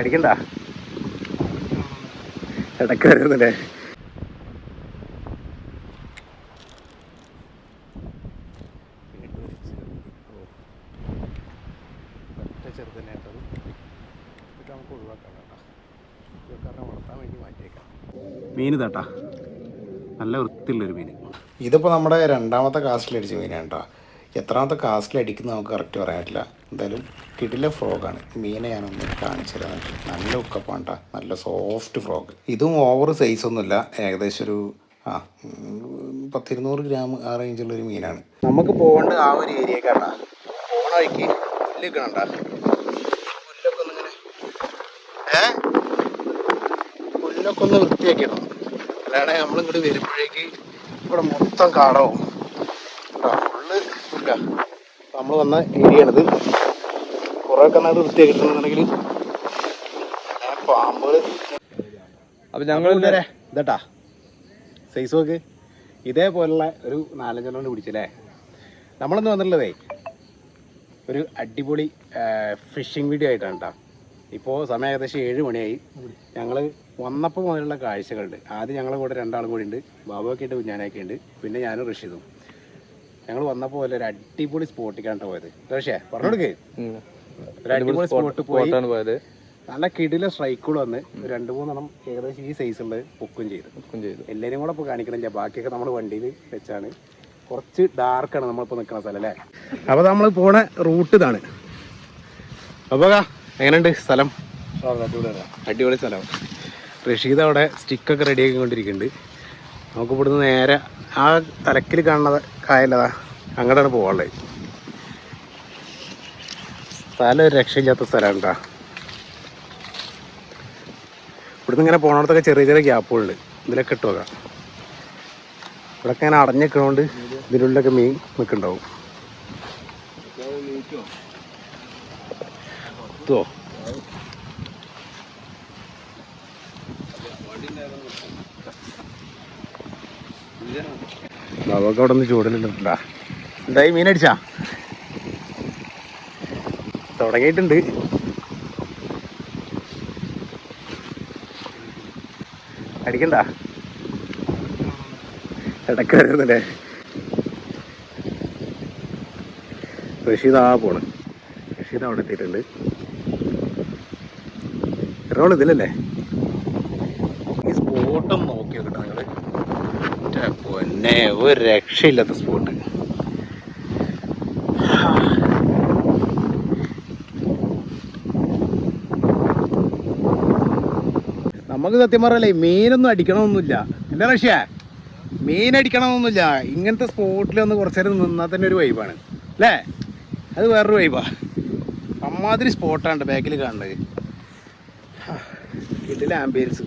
അടിക്കണ്ട. ഇടയ്ക്ക് വരുന്നല്ലേ? ചെറുതന്നെയായിട്ടത് ഇതൊക്കെ നമുക്ക് ഒഴിവാക്കാം കേട്ടോ. ഇതൊക്കെ വളർത്താൻ വേണ്ടി മാറ്റിയേക്കാം. മീൻ തട്ടാ നല്ല വൃത്തിയുള്ളൊരു മീൻ. ഇതിപ്പോൾ നമ്മുടെ രണ്ടാമത്തെ കാസ്റ്റിൽ അടിച്ച മീനാണ് കേട്ടോ. എത്രാമത്തെ കാസ്റ്റിൽ അടിക്കുന്നത് നമുക്ക് കറക്റ്റ് പറയാൻ പറ്റില്ല എന്തായാലും കിടില ഫ്രോഗാണ് മീനെ ഞാനൊന്ന് കാണിച്ചു തരാൻ നല്ല ഉക്കപ്പാണ്ട നല്ല സോഫ്റ്റ് ഫ്രോഗ് ഇതും ഓവർ സൈസ് ഒന്നുമില്ല. ഏകദേശം ഒരു ആ പത്തിരുന്നൂറ് ഗ്രാം ആ റേഞ്ചുള്ളൊരു മീനാണ്. നമുക്ക് പോകേണ്ട ആ ഒരു ഏരിയ പോണ വഴിക്ക് പുല്ല് കണ്ട പുല്ലൊക്കെ ഏ? പുല്ലൊക്കെ ഒന്ന് വൃത്തിയാക്കിയിടണം. അല്ലാതെ നമ്മളിങ്ങോട്ട് വരുമ്പോഴേക്ക് ഇവിടെ മൊത്തം കാടാവും. നമ്മൾ വന്ന ഏരിയയാണിത് കുറേയൊക്കെ നന്നായിട്ട് വൃത്തിയാക്കിയിട്ടുണ്ടെന്നുണ്ടെങ്കിൽ പാമ്പുകൾ അപ്പൊ ഞങ്ങൾ ഇതട്ടാ. സൈസ് നോക്ക്. ഇതേപോലുള്ള ഒരു നാലഞ്ചെണ്ണം പിടിച്ചല്ലേ? നമ്മളൊന്ന് വന്നിട്ടുള്ളതേ ഒരു അടിപൊളി ഫിഷിംഗ് വീഡിയോ ആയിട്ടാണ് കേട്ടോ ഇപ്പോൾ സമയം ഏകദേശം ഏഴ് മണിയായി. ഞങ്ങൾ വന്നപ്പോൾ മുതലുള്ള കാഴ്ചകളുണ്ട്. ആദ്യം ഞങ്ങളുടെ കൂടെ രണ്ടാളും കൂടി ഉണ്ട്. ബാബുവൊക്കെ ഉണ്ട് കുഞ്ഞാനൊക്കെ ഉണ്ട്. പിന്നെ ഞാനും റഷീദും ഞങ്ങൾ വന്നപ്പോൾ ഒരു അടിപൊളി സ്പോട്ടിക്കാണ് പോയത്. പക്ഷേ പറഞ്ഞോടുക്കേ ഒരു അടിപൊളി സ്പോട്ട് പോയി. പോയത്. നല്ല കിടില സ്ട്രൈക്കുകൾ വന്ന് രണ്ടു മൂന്നെണ്ണം ഏകദേശം ഈ സൈസുള്ളത് പൊക്കും ചെയ്തു. ബുക്കും ചെയ്തു. എല്ലാവരും കൂടെ ഇപ്പോൾ കാണിക്കണില്ല. ബാക്കിയൊക്കെ നമ്മൾ വണ്ടിയിൽ വെച്ചാണ്. കുറച്ച് ഡാർക്കാണ് നമ്മളിപ്പോൾ നിൽക്കുന്ന സ്ഥലം അല്ലേ? അപ്പോൾ നമ്മൾ പോണ റൂട്ട് ഇതാണ്. അപ്പോൾ എങ്ങനെയുണ്ട് സ്ഥലം? അടിപൊളി സ്ഥലം. റഷീദ് അവിടെ സ്റ്റിക്കൊക്കെ റെഡിയാക്കി കൊണ്ടിരിക്കുന്നുണ്ട് നമുക്ക് ഇവിടുന്ന് നേരെ ആ തലക്കിൽ കാണുന്നത് കായലതാ അങ്ങോട്ടാണ് പോകാനുള്ളത് സ്ഥലം ഒരു രക്ഷയില്ലാത്ത സ്ഥലമാണ് കേട്ടോ ഇവിടുന്ന് ഇങ്ങനെ പോണടത്തൊക്കെ ചെറിയ ചെറിയ ഗ്യാപ്പുകളുണ്ട്. ഇതിലൊക്കെ ഇട്ട് നോക്കാം. ഇവിടെയൊക്കെ ഇങ്ങനെ അടഞ്ഞിക്കണോണ്ട് ഇതിനുള്ളിലൊക്കെ മീൻ നിൽക്കുന്നുണ്ടാവും. എത്തുവോ ബാബൊക്കെ അവിടെ നിന്ന് ചൂടലുണ്ടാ എന്തായി മീൻ അടിച്ചാ? തുടങ്ങിയിട്ടുണ്ട്. അടിക്കണ്ട. ഇടയ്ക്ക് വരുന്നില്ലേ? റഷീദ് ആ പോണ്. റഷീദ് അവിടെ എത്തിയിട്ടുണ്ട്. എറണാകുളം ഇതിലല്ലേ? ഈ സ്പോട്ടും നോക്കി നോക്കട്ടെ പൊന്നെ ഒരു രക്ഷയില്ലാത്ത സ്പോട്ട് നമുക്ക് സത്യം പറയല്ലേ മീനൊന്നും അടിക്കണമൊന്നുമില്ല എന്താ റഷ്യ? മീൻ അടിക്കണമെന്നൊന്നുമില്ല. ഇങ്ങനത്തെ സ്പോട്ടിൽ ഒന്ന് കുറച്ചു നേരം നിന്നാൽ തന്നെ ഒരു വൈബാണ് അല്ലേ? അത് വേറൊരു വൈബാ അമ്മാതിരി സ്പോട്ടാണ് ബാക്കിൽ കാണുന്നത്. ഇതിൽ ആംബിയൻസ്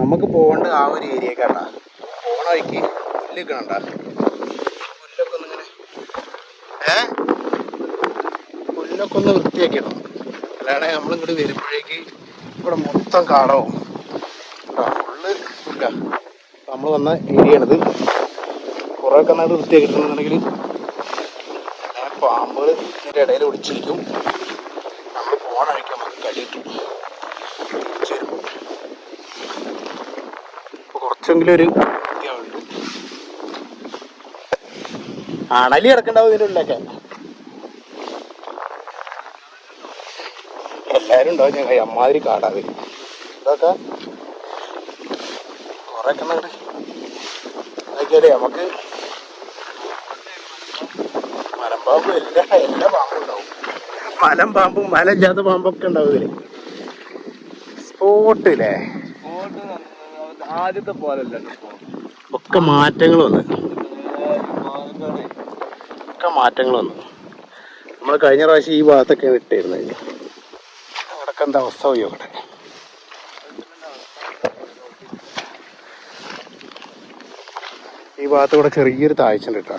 നമുക്ക് പോകേണ്ട ആ ഒരു ഏരിയ കേട്ടാ പോണ വഴിക്ക് പുല്ല് പുല്ലൊക്കെ ഒന്നിങ്ങനെ ഏ? പുല്ലൊക്കെ ഒന്ന് വൃത്തിയാക്കണം അല്ലാതെ നമ്മളിങ്ങോട്ട് വരുമ്പോഴേക്ക് ഇവിടെ മൊത്തം കാടാവും. ഫുള്ള് പുല്ല. നമ്മൾ വന്ന ഏരിയാണിത്. കുറെ കുറേയൊക്കെ നന്നായിട്ട് വൃത്തിയാക്കിയിട്ടുണ്ടെന്നുണ്ടെങ്കിൽ പാമ്പുകൾ ഇതിന്റെ ഇടയിൽ ഒളിച്ചിരിക്കും നമ്മൾ പോണ വഴിക്ക് നമുക്ക് കടിയിട്ടു കുറച്ചെങ്കിലും ഒരു അണലി കിടക്കണ്ടാവും ഇതിന്റെ ഉള്ളിലൊക്കെ. എല്ലാവരും ഉണ്ടാവും ഞങ്ങൾ. അമ്മാതിരി കാടാവ് ഇതൊക്കെ കുറേയൊക്കെ ഉണ്ട്. അതൊക്കെയല്ലേ നമുക്ക് മലമ്പാമ്പ് എല്ലാ എല്ലാ പാമ്പും ഉണ്ടാവും. മലം പാമ്പും മല ഇല്ലാത്ത പാമ്പൊക്കെ ഉണ്ടാവും ഇതിൽ. സ്പോട്ട് അല്ലേ ആദ്യത്തെ പോലല്ല ഒക്കെ മാറ്റങ്ങൾ വന്ന്. ഒക്കെ മാറ്റങ്ങൾ വന്നു. നമ്മൾ കഴിഞ്ഞ പ്രാവശ്യം ഈ ഭാഗത്തൊക്കെ വിട്ടിരുന്നു അവിടെ എന്താ അവസ്ഥ പോയി അവിടെ. ഈ ഭാഗത്ത് കൂടെ ചെറിയൊരു താഴ്ച ഉണ്ട് കേട്ടോ.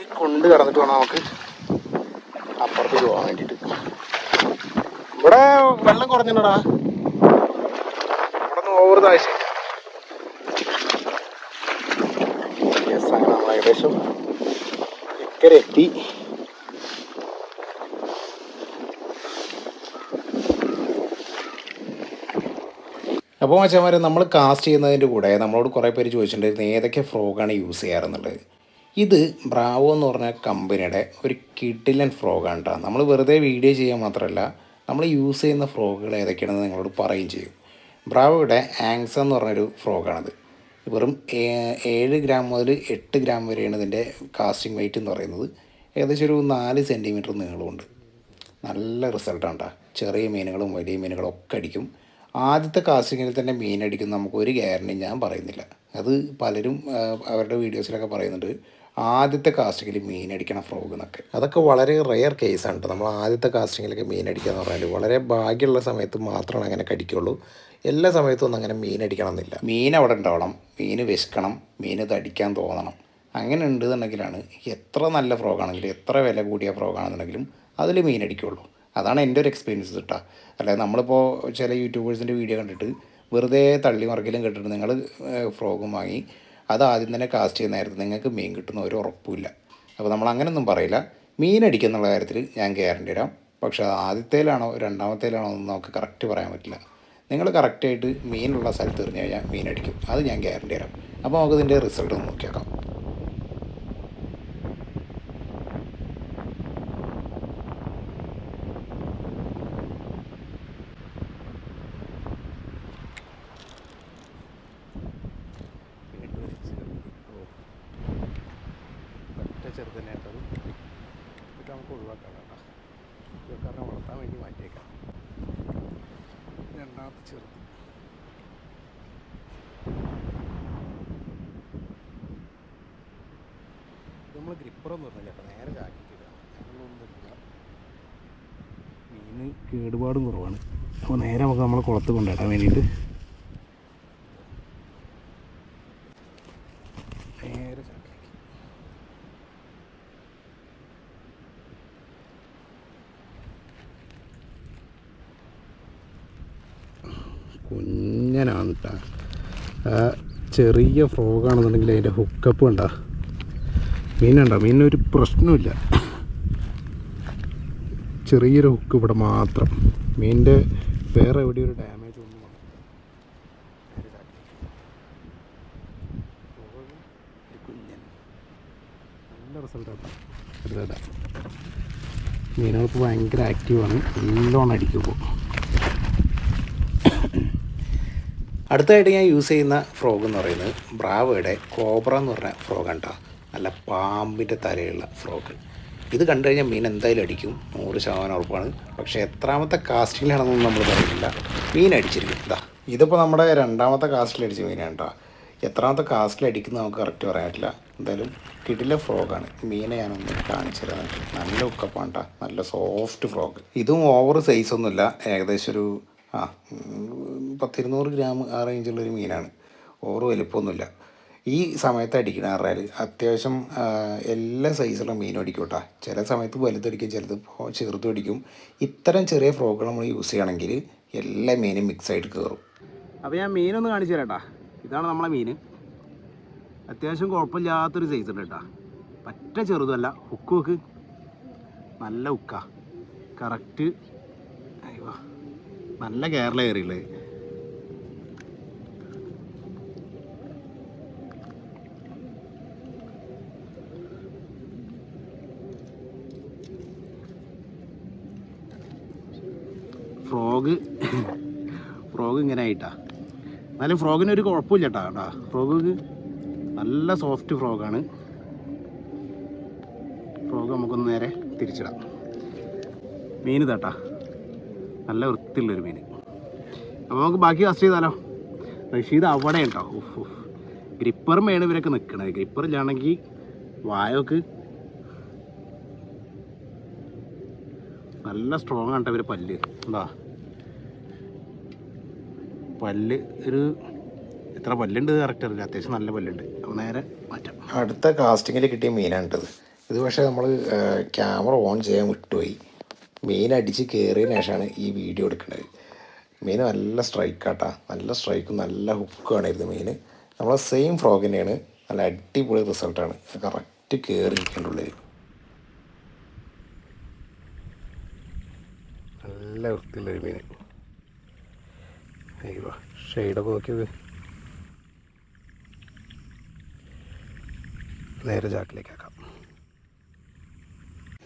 ഈ കൊണ്ട് കടന്നിട്ട് വേണം നമുക്ക് അപ്പുറത്തേക്ക് പോകാൻ വേണ്ടിയിട്ട്. ഇവിടെ വെള്ളം കുറഞ്ഞിട്ടാ ഇവിടെ നിന്ന് ഓവർ താഴ്ചയില്ല Yes, അങ്ങനെ നമ്മൾ ഏകദേശം അക്കരെ എത്തി അപ്പോൾ മച്ചന്മാരെ നമ്മൾ കാസ്റ്റ് ചെയ്യുന്നതിന്റെ കൂടെ നമ്മളോട് കുറേ പേര് ചോദിച്ചിട്ടുണ്ടായിരുന്നു ഏതൊക്കെ ഫ്രോഗാണ് യൂസ് ചെയ്യാറെന്നുള്ളത് ഇത് ബ്രാവോ എന്ന് പറഞ്ഞ കമ്പനിയുടെ ഒരു കിഡിലൻ ഫ്രോഗാണ് കേട്ടോ നമ്മൾ വെറുതെ വീഡിയോ ചെയ്യാൻ മാത്രമല്ല നമ്മൾ യൂസ് ചെയ്യുന്ന ഫ്രോഗുകൾ ഏതൊക്കെയാണെന്ന് നിങ്ങളോട് പറയുകയും ചെയ്യും. ബ്രാവോയുടെ ആങ്സ എന്ന് പറഞ്ഞൊരു ഫ്രോഗാണത്. വെറും ഏഴ് ഗ്രാം മുതൽ എട്ട് ഗ്രാം വരെയാണ് ഇതിന്റെ കാസ്റ്റിംഗ് വെയിറ്റ് എന്ന് പറയുന്നത്. ഏകദേശം ഒരു നാല് സെന്റിമീറ്റർ നീളമുണ്ട്. നല്ല റിസൾട്ടാണ് കേട്ടോ ചെറിയ മീനുകളും വലിയ മീനുകളും ഒക്കെ അടിക്കും. ആദ്യത്തെ കാസ്റ്റിങ്ങിൽ തന്നെ മീൻ അടിക്കും നമുക്ക് ഒരു ഗ്യാരണ്ടി ഞാൻ പറയുന്നില്ല. അത് പലരും അവരുടെ വീഡിയോസിലൊക്കെ പറയുന്നുണ്ട്. ആദ്യത്തെ കാസ്റ്റിങ്ങിൽ മീൻ അടിക്കണ ഫ്രോഗ് എന്നൊക്കെ. അതൊക്കെ വളരെ റെയർ കേസാണ് കേട്ടോ നമ്മൾ ആദ്യത്തെ കാസ്റ്റിങ്ങിലൊക്കെ മീൻ അടിക്കുക എന്ന് പറഞ്ഞാൽ വളരെ ഭാഗ്യമുള്ള സമയത്ത് മാത്രമാണ് അങ്ങനെ കടിക്കുള്ളൂ. എല്ലാ സമയത്തും ഒന്നും അങ്ങനെ മീൻ അടിക്കണം എന്നില്ല മീൻ അവിടെ ഉണ്ടാവണം. മീൻ വിശക്കണം. മീൻ തടിക്കാൻ തോന്നണം. അങ്ങനെ ഉണ്ട് ഉണ്ടെന്നുണ്ടെങ്കിലാണ് എത്ര നല്ല ഫ്രോഗാണെങ്കിലും എത്ര വില കൂടിയ ഫ്രോഗാണെന്നുണ്ടെങ്കിലും അതിൽ മീൻ അടിക്കുള്ളൂ. അതാണ് എന്റെ ഒരു എക്സ്പീരിയൻസ് കിട്ടുക അല്ലാതെ നമ്മളിപ്പോൾ ചില യൂട്യൂബേഴ്സിന്റെ വീഡിയോ കണ്ടിട്ട് വെറുതെ തള്ളി മറക്കലും കേട്ടിട്ട് നിങ്ങൾ ഫ്രോഗും വാങ്ങി അത് ആദ്യം തന്നെ കാസ്റ്റ് ചെയ്യുന്ന നേരത്ത് നിങ്ങൾക്ക് മീൻ കിട്ടുന്ന ഒരു ഉറപ്പുമില്ല. അപ്പോൾ നമ്മൾ അങ്ങനെയൊന്നും പറയില്ല. മീൻ അടിക്കുന്നുള്ള കാര്യത്തിൽ ഞാൻ ഗ്യാരണ്ടി തരാം പക്ഷേ അത് ആദ്യത്തേലാണോ രണ്ടാമത്തേലാണോ എന്ന് നമുക്ക് കറക്റ്റ് പറയാൻ പറ്റില്ല. നിങ്ങൾ കറക്റ്റായിട്ട് മീനുള്ള സ്ഥലത്ത് എറിഞ്ഞു കഴിഞ്ഞാൽ മീൻ അടിക്കും. അത് ഞാൻ ഗ്യാരണ്ടി തരാം അപ്പോൾ നമുക്ക് ഇതിന്റെ റിസൾട്ട് നോക്കിയേക്കാം വീണ്ടും ഒരു ചെറുത് ഓ കേട്ടത് ഇതൊക്കെ നമുക്ക് ഒഴിവാക്കാം കേട്ടോ. ഇതൊക്കെ വളർത്താൻ വേണ്ടി മാറ്റിയേക്കാം. രണ്ടാമത്തെ ചെറുത്. നമ്മൾ ഗ്രിപ്പറൊന്നും ഇല്ല ചേട്ടാ നേരെ ചാക്കിട്ടില്ല ഞങ്ങളൊന്നുമില്ല മീൻ കേടുപാടും കുറവാണ്. അപ്പോൾ നേരെ നമുക്ക് നമ്മളെ കുളത്ത് കൊണ്ടുവരാൻ വേണ്ടിയിട്ട് നേരെ ചാക്കിലേക്ക് കുഞ്ഞനാണ് കേട്ടോ ചെറിയ ഫ്രോഗാണെന്നുണ്ടെങ്കിൽ അതിന്റെ ഹുക്കപ്പ് ഉണ്ടോ? മീനുണ്ടോ മീനൊരു പ്രശ്നമില്ല ചെറിയൊരു ഹുക്ക് ഇവിടെ മാത്രം. മീനിന്റെ വേറെ എവിടെയും ഒരു ഡാമേജ് ഒന്നും നല്ല റിസൾട്ടാണ് മീനുകൾക്ക് ഭയങ്കര ആക്റ്റീവാണ് നല്ലോണം അടിക്കുമ്പോൾ അടുത്തായിട്ട് ഞാൻ യൂസ് ചെയ്യുന്ന ഫ്രോഗ് എന്ന് പറയുന്നത് ബ്രാവോയുടെ കോബ്ര എന്ന് പറഞ്ഞ ഫ്രോഗ് കേട്ടോ നല്ല പാമ്പിന്റെ തലയുള്ള ഫ്രോഗ് ഇത് കണ്ടു കഴിഞ്ഞാൽ മീൻ എന്തായാലും അടിക്കും. നൂറ് ശതമാനം ഉറപ്പാണ്. പക്ഷേ എത്രാമത്തെ കാസ്റ്റിങ്ങിലാണെന്നൊന്നും നമ്മൾ പറയുന്നില്ല മീൻ അടിച്ചിരിക്കും. ഇതാ ഇതിപ്പോൾ നമ്മുടെ രണ്ടാമത്തെ കാസ്റ്റിൽ അടിച്ച മീനാണ് കേട്ടോ എത്രാമത്തെ കാസ്റ്റിൽ അടിക്കുന്ന നമുക്ക് കറക്റ്റ് പറയാൻ പറ്റില്ല. എന്തായാലും കിടിലെ ഫ്രോഗാണ് മീനെ ഞാനൊന്ന് കാണിച്ചു തരാൻ നല്ല ഉക്കപ്പാണ് കേട്ടോ നല്ല സോഫ്റ്റ് ഫ്രോഗ് ഇതും ഓവർ സൈസൊന്നുമില്ല ഏകദേശം ഒരു ആ പത്തിരുന്നൂറ് ഗ്രാം ആ റേഞ്ചുള്ളൊരു മീനാണ്. ഓവർ വലിപ്പമൊന്നുമില്ല. ഈ സമയത്ത് അടിക്കണ പറഞ്ഞാൽ അത്യാവശ്യം എല്ലാ സൈസുള്ള മീനും അടിക്കും കേട്ടോ ചില സമയത്ത് വലുതടിക്കും ചിലത് ചെറുതും അടിക്കും. ഇത്തരം ചെറിയ ഫ്രോഗുകൾ നമ്മൾ യൂസ് ചെയ്യണമെങ്കിൽ എല്ലാ മീനും മിക്സ് ആയിട്ട് കയറും അപ്പോൾ ഞാൻ മീനൊന്ന് കാണിച്ചു തരാം കേട്ടോ ഇതാണ് നമ്മളെ മീൻ. അത്യാവശ്യം കുഴപ്പമില്ലാത്തൊരു സൈസ് ഉണ്ട് കേട്ടോ. പറ്റ ചെറുതല്ല. ഉക്ക് ഉക്ക് നല്ല ഉക്ക കറക്റ്റ് അയ്യോ. നല്ല കേരള കയറിയുള്ളത് ഫ്രോഗ്. ഫ്രോഗ് ഇങ്ങനെ ആയിട്ടാ. എന്നാലും ഫ്രോഗിന് ഒരു കുഴപ്പമില്ല കേട്ടോ കേട്ടോ ഫ്രോഗ് നല്ല സോഫ്റ്റ് ഫ്രോഗാണ്. ഫ്രോഗ് നമുക്കൊന്ന് നേരെ തിരിച്ചിടാം. മീൻ തട്ടാ നല്ല വൃത്തിയുള്ളൊരു മീൻ. അപ്പോൾ നമുക്ക് ബാക്കി കസ്റ്റ് ചെയ്താലോ? റഷീദ് അവിടെ ഉണ്ടോ? ഉഫ് ഉഫ്. ഗ്രിപ്പറും വേണം ഇവരൊക്കെ നിൽക്കണത് ഗ്രിപ്പർ ഇല്ലാണെങ്കിൽ വായൊക്കെ നല്ല സ്ട്രോങ് ആണ് ഇവർ പല്ല്. എന്താ പല്ല് ഒരു എത്ര പല്ലുണ്ട് കറക്റ്റ് അറിയില്ല അത്യാവശ്യം നല്ല പല്ലുണ്ട്. അപ്പോൾ നേരെ മാറ്റാം. അടുത്ത കാസ്റ്റിങ്ങിൽ കിട്ടിയ മീനാണ് ഇത് പക്ഷേ നമ്മൾ ക്യാമറ ഓൺ ചെയ്യാൻ വിട്ടുപോയി. മീൻ അടിച്ച് കയറിയ ശേഷമാണ് ഈ വീഡിയോ എടുക്കുന്നത്. മീൻ നല്ല സ്ട്രൈക്കാട്ടാ നല്ല സ്ട്രൈക്കും നല്ല ഹുക്കാണ് ഇത് മീൻ. നമ്മൾ സെയിം ഫ്രോഗ് തന്നെയാണ്. നല്ല അടിപൊളി റിസൾട്ടാണ് കറക്റ്റ് കയറി നിൽക്കേണ്ട നല്ല വൃത്തിയുള്ളൊരു മീൻ. അയ്യോ ഷെയ്ഡൊക്കെ നോക്കിയത്. നേരെ ചാക്കിലേക്ക് ആക്കാം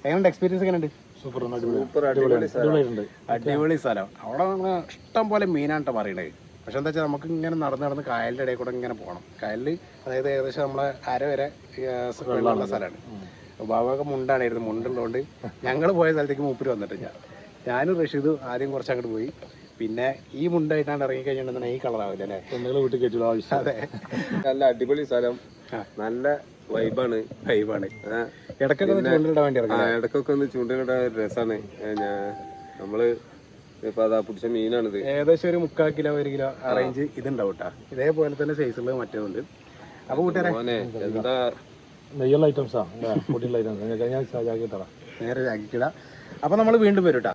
എങ്ങനെയുണ്ട്? എക്സ്പീരിയൻസ് എങ്ങനെയുണ്ട് സൂപ്പർ അടിപൊളി സ്ഥലം അവിടെ ഇഷ്ടം പോലെ മീനാണ് പറയണത് പക്ഷെ എന്താ വെച്ചാൽ നമുക്ക് ഇങ്ങനെ നടന്ന് നടന്ന് കായലിന്റെ ഇടയിൽ കൂടെ ഇങ്ങനെ പോകണം കായലിൽ അതായത് ഏകദേശം നമ്മളെ അര വരെ വെള്ളമുള്ള സ്ഥലമാണ്. ബാബാക്ക് മുണ്ടാണായിരുന്നു. മുണ്ടുള്ളതുകൊണ്ട് ഞങ്ങൾ പോയ സ്ഥലത്തേക്ക് മൂപ്പര് വന്നിട്ട് ഞാൻ ഞാനും റഷീദും ആദ്യം കുറച്ച് അങ്ങോട്ട് പോയി. പിന്നെ ഈ മുണ്ടായിട്ടാണ് ഇറങ്ങി കഴിഞ്ഞിട്ടുണ്ടെങ്കിൽ ഈ കളറാവില്ല അല്ലേ? പെണ്ണുങ്ങളെ വീട്ടിൽ കയറ്റുള്ള ആവശ്യം അതെ. നല്ല അടിപൊളി സ്ഥലം. നല്ല വൈബാണ് വൈബാണ് ഇടയ്ക്കൊക്കെ ഒന്ന് ചൂണ്ടിലിടാൻ വേണ്ടി ഇടക്കൊക്കെ ഒന്ന് ചൂണ്ടലിടാൻ ഒരു രസാണ്. ഞാ- നമ്മൾ ഇപ്പൊ അതാ പിടിച്ച മീനാണിത്. ഏകദേശം ഒരു മുക്കാൽ കിലോ ഒരു കിലോ അറേഞ്ച് ഇതുണ്ടാവും കേട്ടോ ഇതേപോലെ തന്നെ സൈസുള്ളത് മറ്റേതുണ്ട്. അപ്പൊ കൂട്ടുകാരെ മോനെ എന്താ? നെയ്യുള്ള ഐറ്റംസാ പൊടിയുള്ള ഐറ്റംസ് ഞാൻ നേരെ ചാക്കിക്കിട. അപ്പൊ നമ്മൾ വീണ്ടും വരും കേട്ടോ